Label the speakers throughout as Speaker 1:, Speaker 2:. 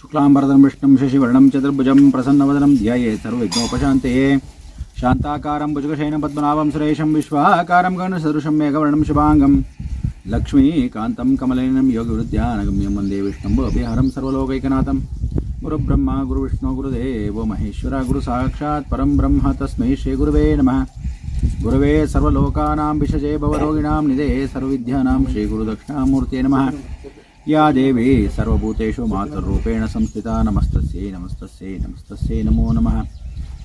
Speaker 1: శుక్లాంబరదం విష్ణుం శశివర్ణం చతుర్భుజం ప్రసన్నవదనం ధ్యాయే సర్వవిఘ్నోపశాంతయే శాంతాకారం భుజగశయనం పద్మనాభం సురేషం విశ్వాకారం గణ సదృశం మేఘవర్ణం శుభాంగం లక్ష్మీకాంతం కమలయనం యోగవృద్ధ్యానగమ్యం వందే విష్ణుంభు అభిహారం సర్వలోకైకనాథం గురుబ్రహ్మ గురు విష్ణు గురుదేవో మహేశ్వర గురు సాక్షాత్ పరం బ్రహ్మ తస్మై శ్రీ గురువే నమ గురువే సర్వలోకానాం విషజే భవరోగిణాం నిదే సర్వవిద్యానాం శ్రీ గురు నమ యా దేవే సర్వభూతేషు మాతృరూపేణ సంస్థిత నమస్తస్యై నమస్తస్యై నమస్తస్యై నమో నమ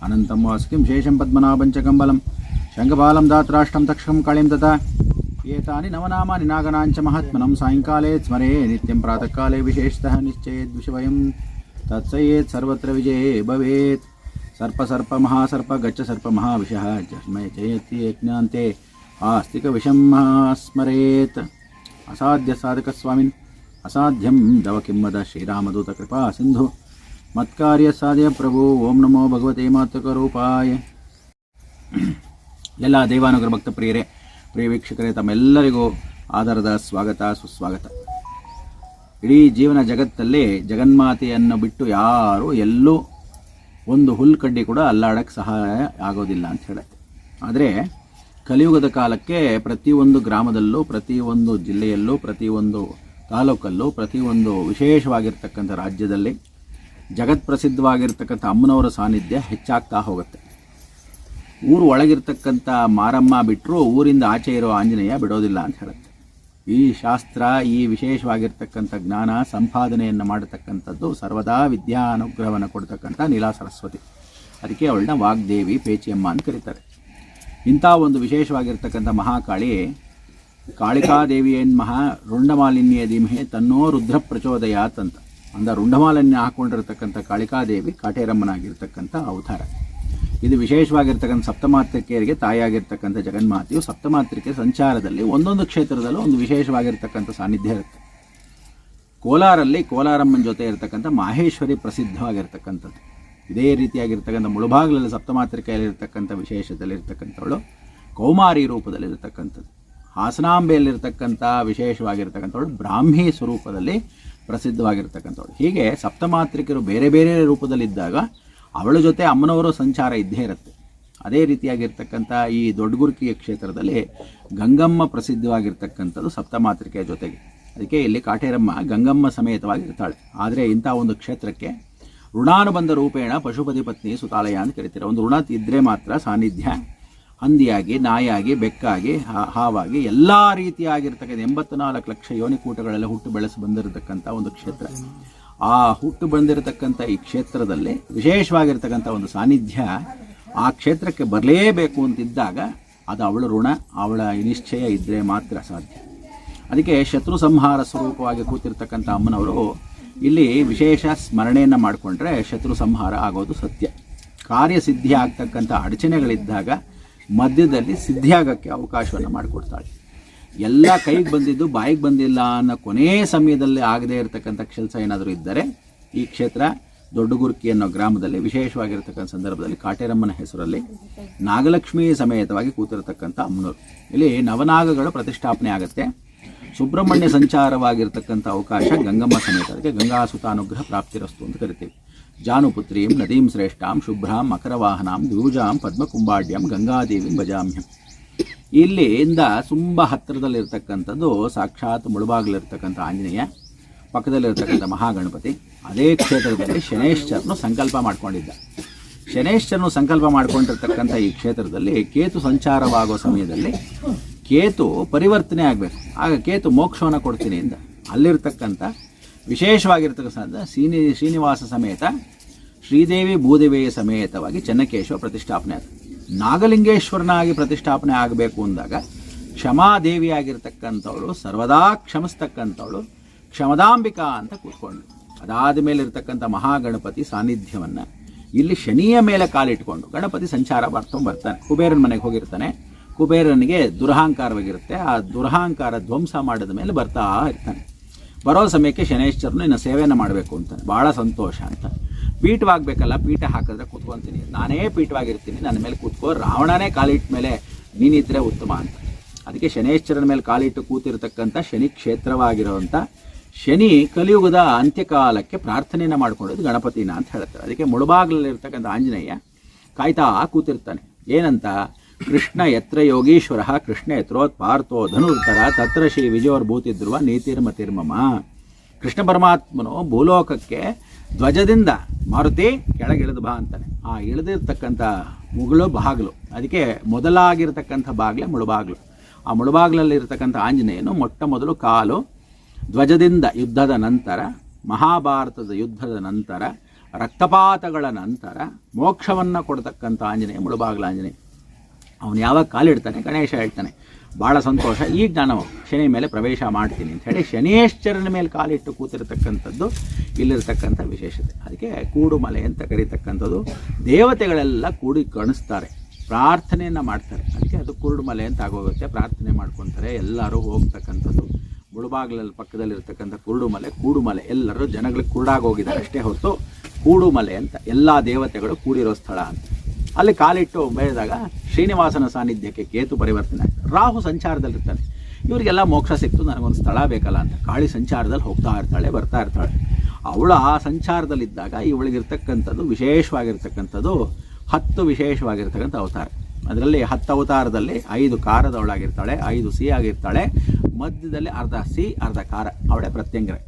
Speaker 1: అనంతం వాసుకిం శేషం పద్మనాభంచ కంబలం శంఖపాలం దాత్రాష్టం తక్షం కళిం తథా ఏతాని నవనామాని నాగనాంచ మహాత్మనం సాయంకాలే స్మరే నిత్యం ప్రాతకాలే విశేషత నిశ్చయద్విషవయం తత్సయేత్ సర్వత్ర విజయే భవేత్ సర్పసర్ప మహాసర్ప గచ్చ సర్ప మహావిష జస్మయ జయతి యజ్ఞాంతే ఆస్తిక విషం స్మరేత్ అసాధ్య సాధక స్వామిని ಅಸಾಧ್ಯಂ ದವಕಿಮ್ಮದ ಶ್ರೀರಾಮದೂತ ಕೃಪಾ ಸಿಂಧು ಮತ್ಕಾರ್ಯ ಸಾಧ್ಯ ಪ್ರಭು ಓಂ ನಮೋ ಭಗವತೆ ಮಾತೃಕರೂಪಾಯ
Speaker 2: ಎಲ್ಲ ದೇವಾನುಗ್ರಹ ಭಕ್ತ ಪ್ರಿಯರೇ ಪ್ರಿಯ ವೀಕ್ಷಕರೇ ತಮ್ಮೆಲ್ಲರಿಗೂ ಆಧಾರದ ಸ್ವಾಗತ ಸುಸ್ವಾಗತ ಇಡೀ ಜೀವನ ಜಗತ್ತಲ್ಲಿ ಜಗನ್ಮಾತೆಯನ್ನು ಬಿಟ್ಟು ಯಾರೂ ಎಲ್ಲೂ ಒಂದು ಹುಲ್ಕಡ್ಡಿ ಕೂಡ ಅಲ್ಲಾಡಕ್ಕೆ ಸಹಾಯ ಆಗೋದಿಲ್ಲ ಅಂತ ಹೇಳುತ್ತೆ ಆದರೆ ಕಲಿಯುಗದ ಕಾಲಕ್ಕೆ ಪ್ರತಿಯೊಂದು ಗ್ರಾಮದಲ್ಲೂ ಪ್ರತಿಯೊಂದು ಜಿಲ್ಲೆಯಲ್ಲೂ ಪ್ರತಿಯೊಂದು ತಾಲೂಕಲ್ಲೂ ಪ್ರತಿಯೊಂದು ವಿಶೇಷವಾಗಿರ್ತಕ್ಕಂಥ ರಾಜ್ಯದಲ್ಲಿ ಜಗತ್ಪ್ರಸಿದ್ಧವಾಗಿರ್ತಕ್ಕಂಥ ಅಮ್ಮನವರ ಸಾನ್ನಿಧ್ಯ ಹೆಚ್ಚಾಗ್ತಾ ಹೋಗುತ್ತೆ ಊರು ಒಳಗಿರ್ತಕ್ಕಂಥ ಮಾರಮ್ಮ ಬಿಟ್ಟರು ಊರಿಂದ ಆಚೆ ಇರೋ ಆಂಜನೇಯ ಬಿಡೋದಿಲ್ಲ ಅಂತ ಹೇಳುತ್ತೆ ಈ ಶಾಸ್ತ್ರ ಈ ವಿಶೇಷವಾಗಿರ್ತಕ್ಕಂಥ ಜ್ಞಾನ ಸಂಪಾದನೆಯನ್ನು ಮಾಡತಕ್ಕಂಥದ್ದು ಸರ್ವದಾ ಅನುಗ್ರಹವನ್ನು ಕೊಡ್ತಕ್ಕಂಥ ನೀಲಾ ಸರಸ್ವತಿ ಅದಕ್ಕೆ ಅವಳನ್ನ ವಾಗ್ದೇವಿ ಪೇಚಿಯಮ್ಮ ಅಂತ ಕರೀತಾರೆ ಇಂಥ ಒಂದು ವಿಶೇಷವಾಗಿರ್ತಕ್ಕಂಥ ಮಹಾಕಾಳಿ ಮಹಾ ರುಂಡಮಾಲಿನ್ಯ ಧೀಮಹೆ ತನ್ನೋ ರುದ್ರ ಪ್ರಚೋದಯಾತ್ ಅಂತ ಅಂದ ರುಂಡಮಾಲನ್ಯ ಹಾಕ್ಕೊಂಡಿರ್ತಕ್ಕಂಥ ಕಾಳಿಕಾದೇವಿ ಕಾಟೇರಮ್ಮನಾಗಿರ್ತಕ್ಕಂಥ ಅವತಾರ ಇದು ವಿಶೇಷವಾಗಿರ್ತಕ್ಕಂಥ ಸಪ್ತಮಾತ್ರಿಕೆಯರಿಗೆ ತಾಯಿಯಾಗಿರ್ತಕ್ಕಂಥ ಜಗನ್ಮಾತೆಯು ಸಪ್ತಮಾತ್ರಿಕೆ ಸಂಚಾರದಲ್ಲಿ ಒಂದೊಂದು ಕ್ಷೇತ್ರದಲ್ಲೂ ಒಂದು ವಿಶೇಷವಾಗಿರ್ತಕ್ಕಂಥ ಸಾನ್ನಿಧ್ಯ ಇರುತ್ತೆ ಕೋಲಾರಲ್ಲಿ ಕೋಲಾರಮ್ಮನ ಜೊತೆ ಇರತಕ್ಕಂಥ ಮಾಹೇಶ್ವರಿ ಪ್ರಸಿದ್ಧವಾಗಿರ್ತಕ್ಕಂಥದ್ದು ಇದೇ ರೀತಿಯಾಗಿರ್ತಕ್ಕಂಥ ಮುಳುಭಾಗಲಲ್ಲಿ ಸಪ್ತಮಾತ್ರಿಕೆಯಲ್ಲಿರತಕ್ಕಂಥ ವಿಶೇಷದಲ್ಲಿರ್ತಕ್ಕಂಥವಳು ಕೌಮಾರಿ ರೂಪದಲ್ಲಿರತಕ್ಕಂಥದ್ದು ಹಾಸನಾಂಬೆಯಲ್ಲಿರ್ತಕ್ಕಂಥ ವಿಶೇಷವಾಗಿರ್ತಕ್ಕಂಥವಳು ಬ್ರಾಹ್ಮಿ ಸ್ವರೂಪದಲ್ಲಿ ಪ್ರಸಿದ್ಧವಾಗಿರ್ತಕ್ಕಂಥವಳು ಹೀಗೆ ಸಪ್ತಮಾತ್ರಿಕರು ಬೇರೆ ಬೇರೆ ರೂಪದಲ್ಲಿದ್ದಾಗ ಅವಳ ಜೊತೆ ಅಮ್ಮನವರ ಸಂಚಾರ ಇದ್ದೇ ಇರುತ್ತೆ ಅದೇ ರೀತಿಯಾಗಿರ್ತಕ್ಕಂಥ ಈ ದೊಡ್ಡಗುರ್ಕಿಯ ಕ್ಷೇತ್ರದಲ್ಲಿ ಗಂಗಮ್ಮ ಪ್ರಸಿದ್ಧವಾಗಿರ್ತಕ್ಕಂಥದ್ದು ಸಪ್ತಮಾತ್ರಿಕೆಯ ಜೊತೆಗೆ ಅದಕ್ಕೆ ಇಲ್ಲಿ ಕಾಟೇರಮ್ಮ ಗಂಗಮ್ಮ ಸಮೇತವಾಗಿರ್ತಾಳೆ ಆದರೆ ಇಂಥ ಒಂದು ಕ್ಷೇತ್ರಕ್ಕೆ ಋಣಾನುಬಂಧ ರೂಪೇಣ ಪಶುಪತಿ ಪತ್ನಿ ಸುತಾಲಯ ಅಂತ ಕರಿತಾರೆ ಒಂದು ಋಣ ಇದ್ದರೆ ಮಾತ್ರ ಸಾನ್ನಿಧ್ಯ ಹಂದಿಯಾಗಿ ನಾಯಿಯಾಗಿ ಬೆಕ್ಕಾಗಿ ಹಾವಾಗಿ ಎಲ್ಲ ರೀತಿಯಾಗಿರ್ತಕ್ಕಂಥ ನಾಲ್ಕು ಲಕ್ಷ ಯೋನಿಕೂಟಗಳೆಲ್ಲ ಹುಟ್ಟು ಬೆಳೆಸಿ ಬಂದಿರತಕ್ಕಂಥ ಒಂದು ಕ್ಷೇತ್ರ ಆ ಹುಟ್ಟು ಬಂದಿರತಕ್ಕಂಥ ಈ ಕ್ಷೇತ್ರದಲ್ಲಿ ವಿಶೇಷವಾಗಿರ್ತಕ್ಕಂಥ ಒಂದು ಸಾನ್ನಿಧ್ಯ ಆ ಕ್ಷೇತ್ರಕ್ಕೆ ಬರಲೇಬೇಕು ಅಂತಿದ್ದಾಗ ಅದು ಅವಳ ಋಣ ಅವಳ ನಿಶ್ಚಯ ಇದ್ದರೆ ಮಾತ್ರ ಸಾಧ್ಯ ಅದಕ್ಕೆ ಶತ್ರು ಸಂಹಾರ ಸ್ವರೂಪವಾಗಿ ಕೂತಿರ್ತಕ್ಕಂಥ ಅಮ್ಮನವರು ಇಲ್ಲಿ ವಿಶೇಷ ಸ್ಮರಣೆಯನ್ನು ಮಾಡಿಕೊಂಡ್ರೆ ಶತ್ರು ಸಂಹಾರ ಆಗೋದು ಸತ್ಯ ಕಾರ್ಯಸಿದ್ಧಿ ಆಗ್ತಕ್ಕಂಥ ಅಡಚಣೆಗಳಿದ್ದಾಗ ಮಧ್ಯದಲ್ಲಿ ಸಿದ್ಧಿಯಾಗಕ್ಕೆ ಅವಕಾಶವನ್ನು ಮಾಡಿಕೊಡ್ತಾಳೆ ಎಲ್ಲ ಕೈಗೆ ಬಂದಿದ್ದು ಬಾಯಿಗೆ ಬಂದಿಲ್ಲ ಅನ್ನೋ ಕೊನೆಯ ಸಮಯದಲ್ಲಿ ಆಗದೇ ಇರತಕ್ಕಂಥ ಕೆಲಸ ಏನಾದರೂ ಇದ್ದರೆ ಈ ಕ್ಷೇತ್ರ ದೊಡ್ಡಗುರ್ಕಿ ಅನ್ನೋ ಗ್ರಾಮದಲ್ಲಿ ವಿಶೇಷವಾಗಿರ್ತಕ್ಕಂಥ ಸಂದರ್ಭದಲ್ಲಿ ಕಾಟೇರಮ್ಮನ ಹೆಸರಲ್ಲಿ ನಾಗಲಕ್ಷ್ಮಿ ಸಮೇತವಾಗಿ ಕೂತಿರತಕ್ಕಂಥ ಅಮ್ಮನೂರು ಇಲ್ಲಿ ನವನಾಗಗಳು ಪ್ರತಿಷ್ಠಾಪನೆ ಆಗುತ್ತೆ ಸುಬ್ರಹ್ಮಣ್ಯ ಸಂಚಾರವಾಗಿರ್ತಕ್ಕಂಥ ಅವಕಾಶ ಗಂಗಮ್ಮ ಸಮೇತ ಗಂಗಾಸುತ ಗಂಗಾಸುತಾನುಗ್ರಹ ಪ್ರಾಪ್ತಿರಸ್ತು ಅಂತ ಕರಿತೀವಿ ಜಾನುಪುತ್ರೀಂ ನದೀಂ ಶ್ರೇಷ್ಠಾಂ ಶುಭ್ರಾಂ ಮಕರವಾಹನಾಂ ಗುರುಜಾಂ ಪದ್ಮಕುಂಬಾಡ್ಯಂ ಗಂಗಾದೇವಿಂ ಭಜಾಮ್ಯಂ ಇಲ್ಲಿಂದ ತುಂಬ ಹತ್ತಿರದಲ್ಲಿರ್ತಕ್ಕಂಥದ್ದು ಸಾಕ್ಷಾತ್ ಮುಳುಬಾಗಲಿರ್ತಕ್ಕಂಥ ಆಂಜನೇಯ ಪಕ್ಕದಲ್ಲಿರ್ತಕ್ಕಂಥ ಮಹಾಗಣಪತಿ ಅದೇ ಕ್ಷೇತ್ರದಲ್ಲಿ ಶನೇಶ್ವರನು ಸಂಕಲ್ಪ ಮಾಡಿಕೊಂಡಿದ್ದ ಶನೇಶ್ವರನು ಸಂಕಲ್ಪ ಮಾಡಿಕೊಂಡಿರ್ತಕ್ಕಂಥ ಈ ಕ್ಷೇತ್ರದಲ್ಲಿ ಕೇತು ಸಂಚಾರವಾಗೋ ಸಮಯದಲ್ಲಿ ಕೇತು ಪರಿವರ್ತನೆ ಆಗಬೇಕು ಆಗ ಕೇತು ಮೋಕ್ಷವನ್ನು ಕೊಡ್ತೀನಿ ಅಂತ ಅಲ್ಲಿರ್ತಕ್ಕಂಥ ವಿಶೇಷವಾಗಿರ್ತಕ್ಕಂಥ ಶ್ರೀನಿ ಶ್ರೀನಿವಾಸ ಸಮೇತ ಶ್ರೀದೇವಿ ಭೂದೇವಿಯ ಸಮೇತವಾಗಿ ಚೆನ್ನಕೇಶವ ಪ್ರತಿಷ್ಠಾಪನೆ ಆಯಿತು ನಾಗಲಿಂಗೇಶ್ವರನಾಗಿ ಪ್ರತಿಷ್ಠಾಪನೆ ಆಗಬೇಕು ಅಂದಾಗ ಕ್ಷಮಾದೇವಿಯಾಗಿರ್ತಕ್ಕಂಥವಳು ಸರ್ವದಾ ಕ್ಷಮಿಸ್ತಕ್ಕಂಥವಳು ಕ್ಷಮದಾಂಬಿಕಾ ಅಂತ ಕೂತ್ಕೊಂಡ್ರು ಅದಾದ ಮೇಲೆ ಇರತಕ್ಕಂಥ ಮಹಾಗಣಪತಿ ಸಾನ್ನಿಧ್ಯವನ್ನು ಇಲ್ಲಿ ಶನಿಯ ಮೇಲೆ ಕಾಲಿಟ್ಕೊಂಡು ಗಣಪತಿ ಸಂಚಾರ ಬರ್ತಾ ಬರ್ತಾನೆ ಕುಬೇರನ ಮನೆಗೆ ಹೋಗಿರ್ತಾನೆ ಕುಬೇರನಿಗೆ ದುರಹಂಕಾರವಾಗಿರುತ್ತೆ ಆ ದುರಹಂಕಾರ ಧ್ವಂಸ ಮಾಡಿದ ಮೇಲೆ ಬರ್ತಾ ಇರ್ತಾನೆ ಬರೋ ಸಮಯಕ್ಕೆ ಶನೈಶ್ವರನು ಇನ್ನು ಸೇವೆಯನ್ನು ಮಾಡಬೇಕು ಅಂತ ಭಾಳ ಸಂತೋಷ ಅಂತ ಪೀಠವಾಗಬೇಕಲ್ಲ ಪೀಠ ಹಾಕಿದ್ರೆ ಕೂತ್ಕೊತೀನಿ ನಾನೇ ಪೀಠವಾಗಿರ್ತೀನಿ ನನ್ನ ಮೇಲೆ ಕೂತ್ಕೋ ರಾವಣನೇ ಕಾಲಿಟ್ಟ ಮೇಲೆ ನೀನಿದ್ರೆ ಉತ್ತಮ ಅಂತ ಅದಕ್ಕೆ ಶನೇಶ್ವರನ ಮೇಲೆ ಕಾಲಿಟ್ಟು ಕೂತಿರ್ತಕ್ಕಂಥ ಶನಿ ಕ್ಷೇತ್ರವಾಗಿರುವಂಥ ಶನಿ ಕಲಿಯುಗದ ಅಂತ್ಯಕಾಲಕ್ಕೆ ಪ್ರಾರ್ಥನೆಯನ್ನು ಮಾಡಿಕೊಂಡಿದ್ದು ಗಣಪತಿನ ಅಂತ ಹೇಳ್ತಾರೆ ಅದಕ್ಕೆ ಮುಳುಬಾಗಲಲ್ಲಿರ್ತಕ್ಕಂಥ ಆಂಜನೇಯ ಕಾಯ್ತಾ ಕೂತಿರ್ತಾನೆ ಏನಂತ ಕೃಷ್ಣ ಯತ್ರ ಯೋಗೀಶ್ವರ ಕೃಷ್ಣ ಎತ್ರೋತ್ ಪಾರ್ಥೋ ಧನುರ್ತರ ತತ್ರ ಶ್ರೀ ವಿಜಯೋರ್ಭೂತಿದ್ರುವ ನೀತಿರ್ಮತಿರ್ಮಮ ಕೃಷ್ಣ ಪರಮಾತ್ಮನು ಭೂಲೋಕಕ್ಕೆ ಧ್ವಜದಿಂದ ಮಾರುತಿ ಕೆಳಗಿಳಿದು ಬಾ ಅಂತಾನೆ ಆ ಇಳಿದಿರ್ತಕ್ಕಂಥ ಮುಗಳು ಬಾಗಿಲು ಅದಕ್ಕೆ ಮೊದಲಾಗಿರ್ತಕ್ಕಂಥ ಬಾಗಿಲೇ ಮುಳುಬಾಗಿಲು ಆ ಮುಳುಬಾಗಿಲಲ್ಲಿರ್ತಕ್ಕಂಥ ಆಂಜನೇಯನು ಮೊಟ್ಟ ಮೊದಲು ಕಾಲು ಧ್ವಜದಿಂದ ಯುದ್ಧದ ನಂತರ ಮಹಾಭಾರತದ ಯುದ್ಧದ ನಂತರ ರಕ್ತಪಾತಗಳ ನಂತರ ಮೋಕ್ಷವನ್ನು ಕೊಡ್ತಕ್ಕಂಥ ಆಂಜನೇಯ ಮುಳುಬಾಗಿಲು ಆಂಜನೇಯ ಅವನು ಯಾವಾಗ ಕಾಲಿಡ್ತಾನೆ ಗಣೇಶ ಹೇಳ್ತಾನೆ ಭಾಳ ಸಂತೋಷ ಈಗ ನಾನು ಶನಿ ಮೇಲೆ ಪ್ರವೇಶ ಮಾಡ್ತೀನಿ ಅಂತ ಹೇಳಿ ಶನೇಶ್ವರನ ಮೇಲೆ ಕಾಲಿಟ್ಟು ಕೂತಿರ್ತಕ್ಕಂಥದ್ದು ಇಲ್ಲಿರ್ತಕ್ಕಂಥ ವಿಶೇಷತೆ ಅದಕ್ಕೆ ಕೂಡುಮಲೆ ಅಂತ ಕರೀತಕ್ಕಂಥದ್ದು ದೇವತೆಗಳೆಲ್ಲ ಕೂಡಿ ಕಾಣಿಸ್ತಾರೆ ಪ್ರಾರ್ಥನೆಯನ್ನು ಮಾಡ್ತಾರೆ ಅದಕ್ಕೆ ಅದು ಕುರುಡು ಮಲೆ ಅಂತ ಆಗೋಗುತ್ತೆ ಪ್ರಾರ್ಥನೆ ಮಾಡ್ಕೊತಾರೆ ಎಲ್ಲರೂ ಹೋಗ್ತಕ್ಕಂಥದ್ದು ಮುಳುಬಾಗಿಲಲ್ಲಿ ಪಕ್ಕದಲ್ಲಿರ್ತಕ್ಕಂಥ ಕುರುಡು ಮಲೆ ಎಲ್ಲರೂ ಜನಗಳು ಕುರುಡಾಗೋಗಿದ್ದಾರೆ ಅಷ್ಟೇ ಹೊರತು ಕೂಡುಮಲೆ ಅಂತ ಎಲ್ಲ ದೇವತೆಗಳು ಕೂಡಿರೋ ಸ್ಥಳ ಅಂತ ಅಲ್ಲಿ ಕಾಲಿಟ್ಟು ಮೇಯ್ದಾಗ ಶ್ರೀನಿವಾಸನ ಸಾನ್ನಿಧ್ಯಕ್ಕೆ ಕೇತು ಪರಿವರ್ತನೆ ರಾಹು ಸಂಚಾರದಲ್ಲಿರ್ತಾನೆ ಇವರಿಗೆಲ್ಲ ಮೋಕ್ಷ ಸಿಕ್ತು ನನಗೊಂದು ಸ್ಥಳ ಬೇಕಲ್ಲ ಅಂತ ಕಾಳಿ ಸಂಚಾರದಲ್ಲಿ ಹೋಗ್ತಾ ಇರ್ತಾಳೆ ಬರ್ತಾ ಇರ್ತಾಳೆ ಅವಳು ಆ ಸಂಚಾರದಲ್ಲಿದ್ದಾಗ ಇವಳಿಗಿರ್ತಕ್ಕಂಥದ್ದು ವಿಶೇಷವಾಗಿರ್ತಕ್ಕಂಥದ್ದು ಹತ್ತು ವಿಶೇಷವಾಗಿರ್ತಕ್ಕಂಥ ಅವತಾರ ಅದರಲ್ಲಿ ಹತ್ತು ಅವತಾರದಲ್ಲಿ ಐದು ಕಾರದವಳಾಗಿರ್ತಾಳೆ ಐದು ಆಗಿರ್ತಾಳೆ ಮಧ್ಯದಲ್ಲಿ ಅರ್ಧ ಸಿ ಅರ್ಧ ಕಾರ ಅವಳೇ ಪ್ರತ್ಯಂಗ್ರೆ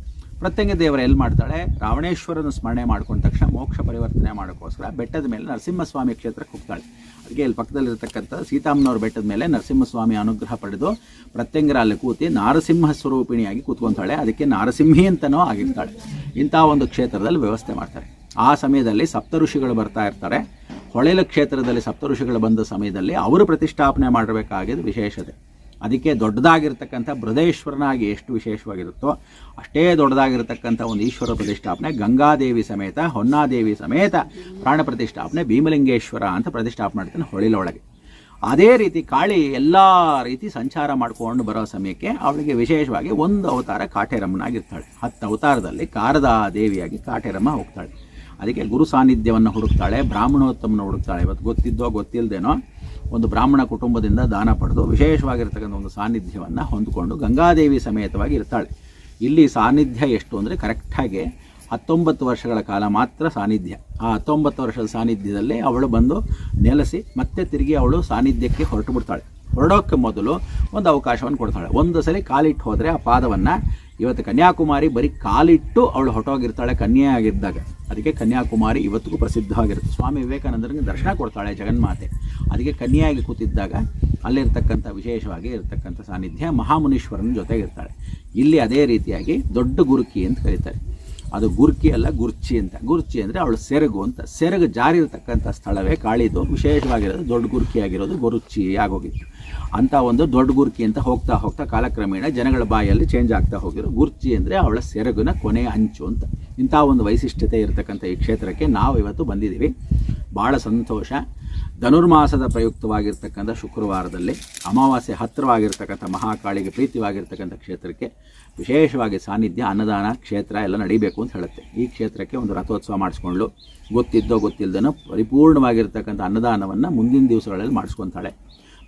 Speaker 2: ಪ್ರತ್ಯಂಗ ದೇವರ ಎಲ್ಲಿ ಮಾಡ್ತಾಳೆ ರಾವಣೇಶ್ವರನ ಸ್ಮರಣೆ ಮಾಡ್ಕೊಂಡ ತಕ್ಷಣ ಮೋಕ್ಷ ಪರಿವರ್ತನೆ ಮಾಡೋಕ್ಕೋಸ್ಕರ ಬೆಟ್ಟದ ಮೇಲೆ ನರಸಿಂಹಸ್ವಾಮಿ ಕ್ಷೇತ್ರಕ್ಕೆ ಹೋಗ್ತಾಳೆ ಅದಕ್ಕೆ ಇಲ್ಲಿ ಪಕ್ಕದಲ್ಲಿರ್ತಕ್ಕಂಥ ಸೀತಾಮನವ್ರ ಬೆಟ್ಟದ ಮೇಲೆ ನರಸಿಂಹಸ್ವಾಮಿ ಅನುಗ್ರಹ ಪಡೆದು ಪ್ರತ್ಯಂಗರ ಅಲ್ಲಿ ಕೂತಿ ನಾರಸಿಂಹ ಸ್ವರೂಪಿಣಿಯಾಗಿ ಕೂತ್ಕೊಂತಾಳೆ ಅದಕ್ಕೆ ನಾರಸಿಂಹಿ ಅಂತನೋ ಆಗಿರ್ತಾಳೆ ಇಂಥ ಒಂದು ಕ್ಷೇತ್ರದಲ್ಲಿ ವ್ಯವಸ್ಥೆ ಮಾಡ್ತಾರೆ ಆ ಸಮಯದಲ್ಲಿ ಸಪ್ತ ಋಷಿಗಳು ಬರ್ತಾ ಇರ್ತಾರೆ ಹೊಳೆಲ ಕ್ಷೇತ್ರದಲ್ಲಿ ಸಪ್ತ ಋಷಿಗಳು ಬಂದ ಸಮಯದಲ್ಲಿ ಅವರು ಪ್ರತಿಷ್ಠಾಪನೆ ಮಾಡಬೇಕಾಗಿದ್ದು ವಿಶೇಷತೆ ಅದಕ್ಕೆ ದೊಡ್ಡದಾಗಿರ್ತಕ್ಕಂಥ ಬೃಹದೇಶ್ವರನಾಗಿ ಎಷ್ಟು ವಿಶೇಷವಾಗಿರುತ್ತೋ ಅಷ್ಟೇ ದೊಡ್ಡದಾಗಿರ್ತಕ್ಕಂಥ ಒಂದು ಈಶ್ವರ ಪ್ರತಿಷ್ಠಾಪನೆ ಗಂಗಾದೇವಿ ಸಮೇತ ಹೊನ್ನಾದೇವಿ ಸಮೇತ ಪ್ರಾಣ ಪ್ರತಿಷ್ಠಾಪನೆ ಭೀಮಲಿಂಗೇಶ್ವರ ಅಂತ ಪ್ರತಿಷ್ಠಾಪನೆ ಮಾಡ್ತಾನೆ ಹೊಳಿಲೊಳಗೆ ಅದೇ ರೀತಿ ಕಾಳಿ ಎಲ್ಲ ರೀತಿ ಸಂಚಾರ ಮಾಡಿಕೊಂಡು ಬರೋ ಸಮಯಕ್ಕೆ ಅವಳಿಗೆ ವಿಶೇಷವಾಗಿ ಒಂದು ಅವತಾರ ಕಾಟೆರಮ್ಮನಾಗಿರ್ತಾಳೆ ಹತ್ತು ಅವತಾರದಲ್ಲಿ ಕಾರದ ದೇವಿಯಾಗಿ ಕಾಟೆರಮ್ಮ ಹೋಗ್ತಾಳೆ ಅದಕ್ಕೆ ಗುರು ಸಾನ್ನಿಧ್ಯವನ್ನು ಹುಡುಕ್ತಾಳೆ ಬ್ರಾಹ್ಮಣೋತ್ತಮನ ಹುಡುಕ್ತಾಳೆ ಇವತ್ತು ಗೊತ್ತಿದ್ದೋ ಗೊತ್ತಿಲ್ಲದೇನೋ ಒಂದು ಬ್ರಾಹ್ಮಣ ಕುಟುಂಬದಿಂದ ದಾನ ಪಡೆದು ವಿಶೇಷವಾಗಿರ್ತಕ್ಕಂಥ ಒಂದು ಸಾನ್ನಿಧ್ಯವನ್ನು ಹೊಂದಿಕೊಂಡು ಗಂಗಾದೇವಿ ಸಮೇತವಾಗಿ ಇರ್ತಾಳೆ ಇಲ್ಲಿ ಸಾನ್ನಿಧ್ಯ ಎಷ್ಟು ಅಂದರೆ ಕರೆಕ್ಟಾಗಿ ಹತ್ತೊಂಬತ್ತು ವರ್ಷಗಳ ಕಾಲ ಮಾತ್ರ ಸಾನ್ನಿಧ್ಯ ಆ ಹತ್ತೊಂಬತ್ತು ವರ್ಷದ ಸಾನ್ನಿಧ್ಯದಲ್ಲಿ ಅವಳು ಬಂದು ನೆಲೆಸಿ ಮತ್ತೆ ತಿರುಗಿ ಅವಳು ಸಾನ್ನಿಧ್ಯಕ್ಕೆ ಹೊರಟು ಬಿಡ್ತಾಳೆ ಹೊರಡೋಕ್ಕೆ ಮೊದಲು ಒಂದು ಅವಕಾಶವನ್ನು ಕೊಡ್ತಾಳೆ ಒಂದು ಸರಿ ಕಾಲಿಟ್ಟು ಹೋದರೆ ಆ ಪಾದವನ್ನು ಇವತ್ತು ಕನ್ಯಾಕುಮಾರಿ ಬರೀ ಕಾಲಿಟ್ಟು ಅವಳು ಹೊಟ್ಟೋಗಿರ್ತಾಳೆ ಕನ್ಯೆ ಆಗಿದ್ದಾಗ ಅದಕ್ಕೆ ಕನ್ಯಾಕುಮಾರಿ ಇವತ್ತಿಗೂ ಪ್ರಸಿದ್ಧವಾಗಿರುತ್ತೆ ಸ್ವಾಮಿ ವಿವೇಕಾನಂದರಿಗೆ ದರ್ಶನ ಕೊಡ್ತಾಳೆ ಜಗನ್ಮಾತೆ ಅದಕ್ಕೆ ಕನ್ಯೆಯಾಗಿ ಕೂತಿದ್ದಾಗ ಅಲ್ಲಿರ್ತಕ್ಕಂಥ ವಿಶೇಷವಾಗಿ ಇರತಕ್ಕಂಥ ಸಾನ್ನಿಧ್ಯ ಮಹಾಮುನೀಶ್ವರನ ಜೊತೆಗಿರ್ತಾಳೆ ಇಲ್ಲಿ ಅದೇ ರೀತಿಯಾಗಿ ದೊಡ್ಡ ಗುರುಕಿ ಅಂತ ಕರೀತಾರೆ ಅದು ಗುರ್ಕಿ ಅಲ್ಲ ಗುರ್ಚಿ ಅಂತ ಗುರ್ಚಿ ಅಂದರೆ ಅವಳು ಸೆರಗು ಅಂತ ಸೆರಗು ಜಾರಿರ್ತಕ್ಕಂಥ ಸ್ಥಳವೇ ಕಾಳಿದು ವಿಶೇಷವಾಗಿರೋದು ದೊಡ್ಡ ಗುರ್ಕಿ ಆಗಿರೋದು ಗುರುಚಿ ಆಗೋಗಿತ್ತು ಅಂಥ ಒಂದು ದೊಡ್ಡ ಗುರ್ಕಿ ಅಂತ ಹೋಗ್ತಾ ಹೋಗ್ತಾ ಕಾಲಕ್ರಮೇಣ ಜನಗಳ ಬಾಯಲ್ಲಿ ಚೇಂಜ್ ಆಗ್ತಾ ಹೋಗಿರೋ ಗುರ್ಚಿ ಅಂದರೆ ಅವಳ ಸೆರಗಿನ ಕೊನೆಯ ಅಂಚು ಅಂತ ಇಂಥ ಒಂದು ವೈಶಿಷ್ಟ್ಯತೆ ಇರತಕ್ಕಂಥ ಈ ಕ್ಷೇತ್ರಕ್ಕೆ ನಾವು ಇವತ್ತು ಬಂದಿದ್ದೀವಿ ಭಾಳ ಸಂತೋಷ ಧನುರ್ಮಾಸದ ಪ್ರಯುಕ್ತವಾಗಿರ್ತಕ್ಕಂಥ ಶುಕ್ರವಾರದಲ್ಲಿ ಅಮಾವಾಸ್ಯೆ ಹತ್ತಿರವಾಗಿರ್ತಕ್ಕಂಥ ಮಹಾಕಾಳಿಗೆ ಪ್ರೀತಿವಾಗಿರ್ತಕ್ಕಂಥ ಕ್ಷೇತ್ರಕ್ಕೆ ವಿಶೇಷವಾಗಿ ಸಾನ್ನಿಧ್ಯ ಅನ್ನದಾನ ಕ್ಷೇತ್ರ ಎಲ್ಲ ನಡೀಬೇಕು ಅಂತ ಹೇಳುತ್ತೆ ಈ ಕ್ಷೇತ್ರಕ್ಕೆ ಒಂದು ರಥೋತ್ಸವ ಮಾಡಿಸ್ಕೊಂಡ್ಲು ಗೊತ್ತಿದ್ದೋ ಗೊತ್ತಿಲ್ಲದನೋ ಪರಿಪೂರ್ಣವಾಗಿರ್ತಕ್ಕಂಥ ಅನ್ನದಾನವನ್ನು ಮುಂದಿನ ದಿವಸಗಳಲ್ಲಿ ಮಾಡಿಸ್ಕೊತಾಳೆ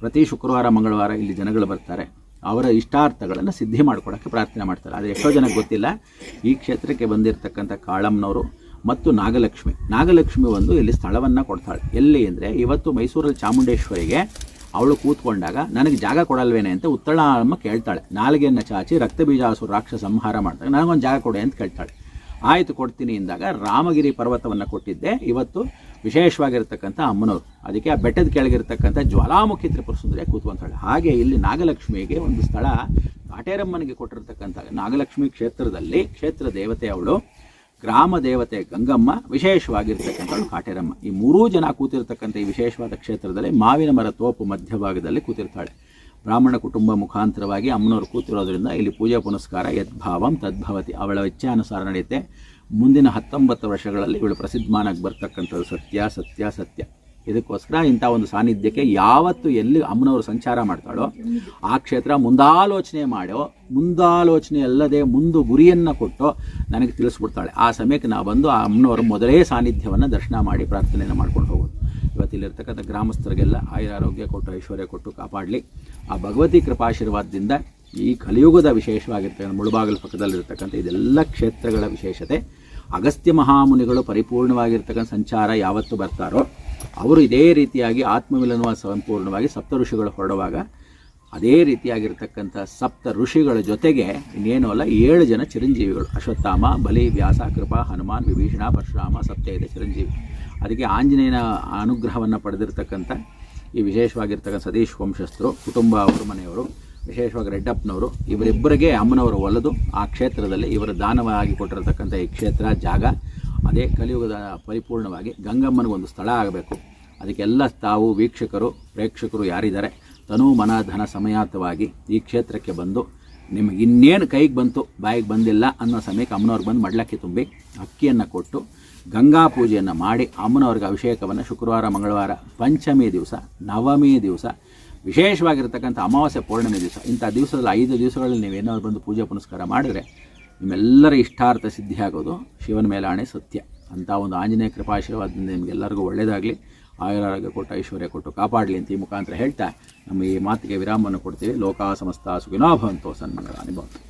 Speaker 2: ಪ್ರತಿ ಶುಕ್ರವಾರ ಮಂಗಳವಾರ ಇಲ್ಲಿ ಜನಗಳು ಬರ್ತಾರೆ ಅವರ ಇಷ್ಟಾರ್ಥಗಳನ್ನು ಸಿದ್ಧಿ ಮಾಡಿಕೊಡೋಕ್ಕೆ ಪ್ರಾರ್ಥನೆ ಮಾಡ್ತಾರೆ ಆದರೆ ಎಷ್ಟೋ ಜನಕ್ಕೆ ಗೊತ್ತಿಲ್ಲ ಈ ಕ್ಷೇತ್ರಕ್ಕೆ ಬಂದಿರತಕ್ಕಂಥ ಕಾಳಮ್ಮನವರು ಮತ್ತು ನಾಗಲಕ್ಷ್ಮಿ ನಾಗಲಕ್ಷ್ಮಿ ಒಂದು ಇಲ್ಲಿ ಸ್ಥಳವನ್ನು ಕೊಡ್ತಾಳೆ ಎಲ್ಲಿ ಅಂದರೆ ಇವತ್ತು ಮೈಸೂರಲ್ಲಿ ಚಾಮುಂಡೇಶ್ವರಿಗೆ ಅವಳು ಕೂತ್ಕೊಂಡಾಗ ನನಗೆ ಜಾಗ ಕೊಡಲ್ವೇನೆ ಅಂತ ಉತ್ತಳಾಮ್ಮ ಕೇಳ್ತಾಳೆ ನಾಲಿಗೆಯನ್ನು ಚಾಚಿ ಬೀಜಾಸು ರಾಕ್ಷ ಸಂಹಾರ ಮಾಡಿದಾಗ ನನಗೊಂದು ಜಾಗ ಕೊಡಿ ಅಂತ ಕೇಳ್ತಾಳೆ ಆಯಿತು ಕೊಡ್ತೀನಿ ಅಂದಾಗ ರಾಮಗಿರಿ ಪರ್ವತವನ್ನು ಕೊಟ್ಟಿದ್ದೆ ಇವತ್ತು ವಿಶೇಷವಾಗಿರ್ತಕ್ಕಂಥ ಅಮ್ಮನವರು ಅದಕ್ಕೆ ಆ ಬೆಟ್ಟದ ಕೆಳಗಿರ್ತಕ್ಕಂಥ ಜ್ವಾಲಾಮುಖಿ ತ್ರಿಪುರ ಸುಂದರಿ ಕೂತ್ಕೊಂತಾಳೆ ಹಾಗೆ ಇಲ್ಲಿ ನಾಗಲಕ್ಷ್ಮಿಗೆ ಒಂದು ಸ್ಥಳ ಕಾಟೇರಮ್ಮನಿಗೆ ಕೊಟ್ಟಿರ್ತಕ್ಕಂಥ ನಾಗಲಕ್ಷ್ಮಿ ಕ್ಷೇತ್ರದಲ್ಲಿ ಕ್ಷೇತ್ರ ದೇವತೆ ಅವಳು ಗ್ರಾಮ ದೇವತೆ ಗಂಗಮ್ಮ ವಿಶೇಷವಾಗಿರ್ತಕ್ಕಂಥವಳು ಕಾಟೇರಮ್ಮ ಈ ಮೂರೂ ಜನ ಕೂತಿರ್ತಕ್ಕಂಥ ಈ ವಿಶೇಷವಾದ ಕ್ಷೇತ್ರದಲ್ಲಿ ಮಾವಿನ ಮರ ತೋಪು ಮಧ್ಯಭಾಗದಲ್ಲಿ ಕೂತಿರ್ತಾಳೆ ಬ್ರಾಹ್ಮಣ ಕುಟುಂಬ ಮುಖಾಂತರವಾಗಿ ಅಮ್ಮನವರು ಕೂತಿರೋದ್ರಿಂದ ಇಲ್ಲಿ ಪೂಜೆ ಪುನಸ್ಕಾರ ಯದ್ಭಾವಂ ತದ್ಭವತಿ ಅವಳ ಅನುಸಾರ ನಡೆಯುತ್ತೆ ಮುಂದಿನ ಹತ್ತೊಂಬತ್ತು ವರ್ಷಗಳಲ್ಲಿ ಇವಳು ಪ್ರಸಿದ್ಧಮಾನಕ್ಕೆ ಬರ್ತಕ್ಕಂಥದ್ದು ಸತ್ಯ ಸತ್ಯ ಸತ್ಯ ಇದಕ್ಕೋಸ್ಕರ ಇಂಥ ಒಂದು ಸಾನ್ನಿಧ್ಯಕ್ಕೆ ಯಾವತ್ತು ಎಲ್ಲಿ ಅಮ್ಮನವರು ಸಂಚಾರ ಮಾಡ್ತಾಳೋ ಆ ಕ್ಷೇತ್ರ ಮುಂದಾಲೋಚನೆ ಮಾಡೋ ಮುಂದಾಲೋಚನೆ ಅಲ್ಲದೆ ಮುಂದು ಗುರಿಯನ್ನು ಕೊಟ್ಟು ನನಗೆ ತಿಳಿಸ್ಬಿಡ್ತಾಳೆ ಆ ಸಮಯಕ್ಕೆ ನಾವು ಬಂದು ಆ ಅಮ್ಮನವರ ಮೊದಲೇ ಸಾನ್ನಿಧ್ಯವನ್ನು ದರ್ಶನ ಮಾಡಿ ಪ್ರಾರ್ಥನೆಯನ್ನು ಮಾಡ್ಕೊಂಡು ಹೋಗೋದು ಇವತ್ತಿಲ್ಲಿರ್ತಕ್ಕಂಥ ಗ್ರಾಮಸ್ಥರಿಗೆಲ್ಲ ಆಯುರ ಆರೋಗ್ಯ ಕೊಟ್ಟು ಐಶ್ವರ್ಯ ಕೊಟ್ಟು ಕಾಪಾಡಲಿ ಆ ಭಗವತಿ ಕೃಪಾಶೀರ್ವಾದದಿಂದ ಈ ಕಲಿಯುಗದ ವಿಶೇಷವಾಗಿರ್ತಕ್ಕಂಥ ಮುಳುಬಾಗಲ ಪಕ್ಕದಲ್ಲಿರ್ತಕ್ಕಂಥ ಇದೆಲ್ಲ ಕ್ಷೇತ್ರಗಳ ವಿಶೇಷತೆ ಅಗಸ್ತ್ಯ ಮಹಾಮುನಿಗಳು ಪರಿಪೂರ್ಣವಾಗಿರ್ತಕ್ಕಂಥ ಸಂಚಾರ ಯಾವತ್ತು ಬರ್ತಾರೋ ಅವರು ಇದೇ ರೀತಿಯಾಗಿ ಆತ್ಮವಿಲನವ ಸಂಪೂರ್ಣವಾಗಿ ಸಪ್ತ ಋಷಿಗಳು ಹೊರಡುವಾಗ ಅದೇ ರೀತಿಯಾಗಿರ್ತಕ್ಕಂಥ ಸಪ್ತ ಋಷಿಗಳ ಜೊತೆಗೆ ಇನ್ನೇನು ಅಲ್ಲ ಏಳು ಜನ ಚಿರಂಜೀವಿಗಳು ಅಶ್ವತ್ಥಾಮ ಬಲಿ ವ್ಯಾಸ ಕೃಪಾ ಹನುಮಾನ್ ವಿಭೀಷಣ ಪರಶುರಾಮ ಸಪ್ತೈದ ಚಿರಂಜೀವಿ ಅದಕ್ಕೆ ಆಂಜನೇಯನ ಅನುಗ್ರಹವನ್ನು ಪಡೆದಿರ್ತಕ್ಕಂಥ ಈ ವಿಶೇಷವಾಗಿರ್ತಕ್ಕಂಥ ಸತೀಶ್ ವಂಶಸ್ಥರು ಕುಟುಂಬ ಅವರ ಮನೆಯವರು ವಿಶೇಷವಾಗಿ ರೆಡ್ಡಪ್ಪನವರು ಇವರಿಬ್ಬರಿಗೆ ಅಮ್ಮನವರು ಒಲಿದು ಆ ಕ್ಷೇತ್ರದಲ್ಲಿ ಇವರು ದಾನವಾಗಿ ಕೊಟ್ಟಿರತಕ್ಕಂಥ ಈ ಕ್ಷೇತ್ರ ಜಾಗ ಅದೇ ಕಲಿಯುಗದ ಪರಿಪೂರ್ಣವಾಗಿ ಒಂದು ಸ್ಥಳ ಆಗಬೇಕು ಅದಕ್ಕೆಲ್ಲ ತಾವು ವೀಕ್ಷಕರು ಪ್ರೇಕ್ಷಕರು ಯಾರಿದ್ದಾರೆ ತನು ಮನ ಧನ ಸಮಯಾತವಾಗಿ ಈ ಕ್ಷೇತ್ರಕ್ಕೆ ಬಂದು ನಿಮಗೆ ಇನ್ನೇನು ಕೈಗೆ ಬಂತು ಬಾಯಿಗೆ ಬಂದಿಲ್ಲ ಅನ್ನೋ ಸಮಯಕ್ಕೆ ಅಮ್ಮನವ್ರು ಬಂದು ಮಡ್ಲಕ್ಕೆ ತುಂಬಿ ಅಕ್ಕಿಯನ್ನು ಕೊಟ್ಟು ಗಂಗಾ ಪೂಜೆಯನ್ನು ಮಾಡಿ ಅಮ್ಮನವ್ರಿಗೆ ಅಭಿಷೇಕವನ್ನು ಶುಕ್ರವಾರ ಮಂಗಳವಾರ ಪಂಚಮಿ ದಿವಸ ನವಮಿ ದಿವಸ ವಿಶೇಷವಾಗಿರ್ತಕ್ಕಂಥ ಅಮಾವಾಸ್ಯ ಪೂರ್ಣಿಮೆ ದಿವಸ ಇಂಥ ದಿವಸದಲ್ಲಿ ಐದು ದಿವಸಗಳಲ್ಲಿ ನೀವು ಏನಾದರೂ ಬಂದು ಪೂಜೆ ಪುನಸ್ಕಾರ ಮಾಡಿದರೆ ನಿಮ್ಮೆಲ್ಲರ ಇಷ್ಟಾರ್ಥ ಸಿದ್ಧಿಯಾಗೋದು ಶಿವನ ಮೇಲಾಣೆ ಸತ್ಯ ಅಂತ ಒಂದು ಆಂಜನೇಯ ಕೃಪಾಶೀರ್ವಾದದಿಂದ ನಿಮಗೆಲ್ಲರಿಗೂ ಒಳ್ಳೆಯದಾಗಲಿ ಆಯುರಾರೋಗ್ಯ ಕೊಟ್ಟು ಐಶ್ವರ್ಯ ಕೊಟ್ಟು ಕಾಪಾಡಲಿ ಅಂತ ಈ ಮುಖಾಂತರ ಹೇಳ್ತಾ ನಮ್ಮ ಈ ಮಾತಿಗೆ ವಿರಾಮವನ್ನು ಕೊಡ್ತೀವಿ ಲೋಕ ಸಮಸ್ತ ಸುಖಿನೋ ಭವಂತೋ ಸನ್ಮಂಗಳ ಅನುಭವ